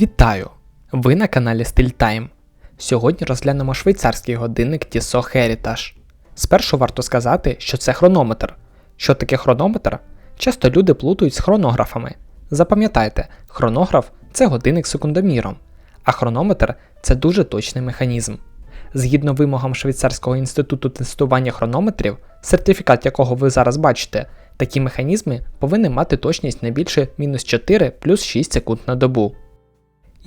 Вітаю! Ви на каналі Style Time. Сьогодні розглянемо швейцарський годинник Tissot Heritage. Спершу варто сказати, що це хронометр. Що таке хронометр? Часто люди плутають з хронографами. Запам'ятайте, хронограф це годинник з секундоміром, а хронометр це дуже точний механізм. Згідно вимогам Швейцарського інституту тестування хронометрів, сертифікат якого ви зараз бачите, такі механізми повинні мати точність не більше мінус 4 плюс 6 секунд на добу.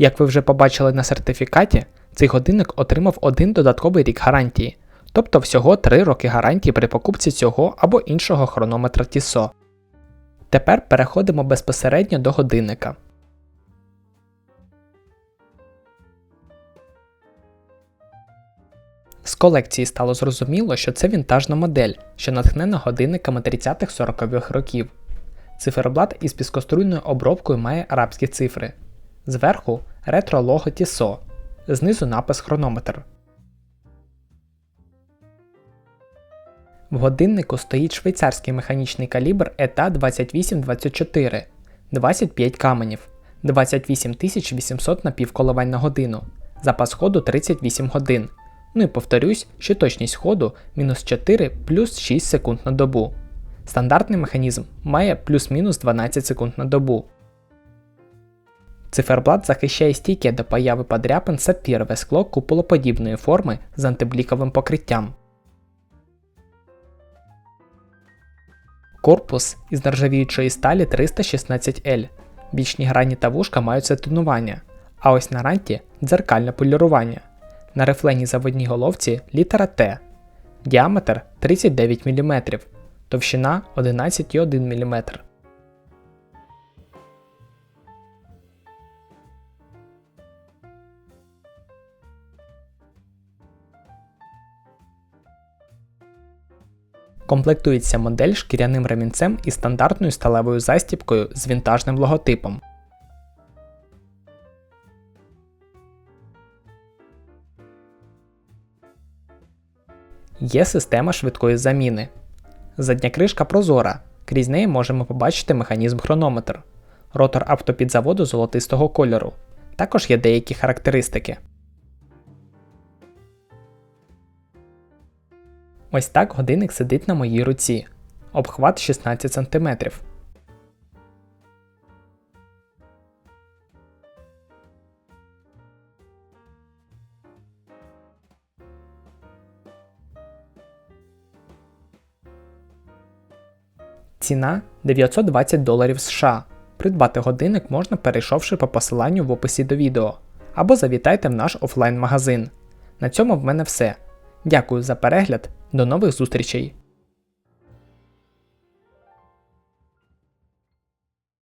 Як ви вже побачили на сертифікаті, цей годинник отримав один додатковий рік гарантії, тобто всього 3 роки гарантії при покупці цього або іншого хронометра Tissot. Тепер переходимо безпосередньо до годинника. З колекції стало зрозуміло, що це вінтажна модель, що натхнена годинниками 30-40-х років. Циферблат із піскоструйною обробкою має арабські цифри. Зверху ретро лого Tissot, знизу напис хронометр. В годиннику стоїть швейцарський механічний калібр ETA 2824, 25 каменів, 28 800 напівколивань на годину, запас ходу 38 годин. Ну і повторюсь, що точність ходу мінус 4 плюс 6 секунд на добу. Стандартний механізм має плюс-мінус 12 секунд на добу. Циферблат захищає стійке до появи подряпин сапфірове скло куполоподібної форми з антибліковим покриттям. Корпус із нержавіючої сталі 316L. Бічні грані та вушка мають сетонування, а ось на ранті дзеркальне полірування. На рифленій заводній головці літера Т. Діаметр 39 мм, товщина 11,1 мм. Комплектується модель шкіряним ремінцем і стандартною сталевою застіпкою з вінтажним логотипом. Є система швидкої заміни. Задня кришка прозора. Крізь неї можемо побачити механізм хронометр. Ротор автопідзаводу золотистого кольору. Також є деякі характеристики. Ось так годинник сидить на моїй руці. Обхват 16 см. Ціна 920 доларів США. Придбати годинник можна перейшовши по посиланню в описі до відео. Або завітайте в наш офлайн магазин. На цьому в мене все. Дякую за перегляд, до нових зустрічей!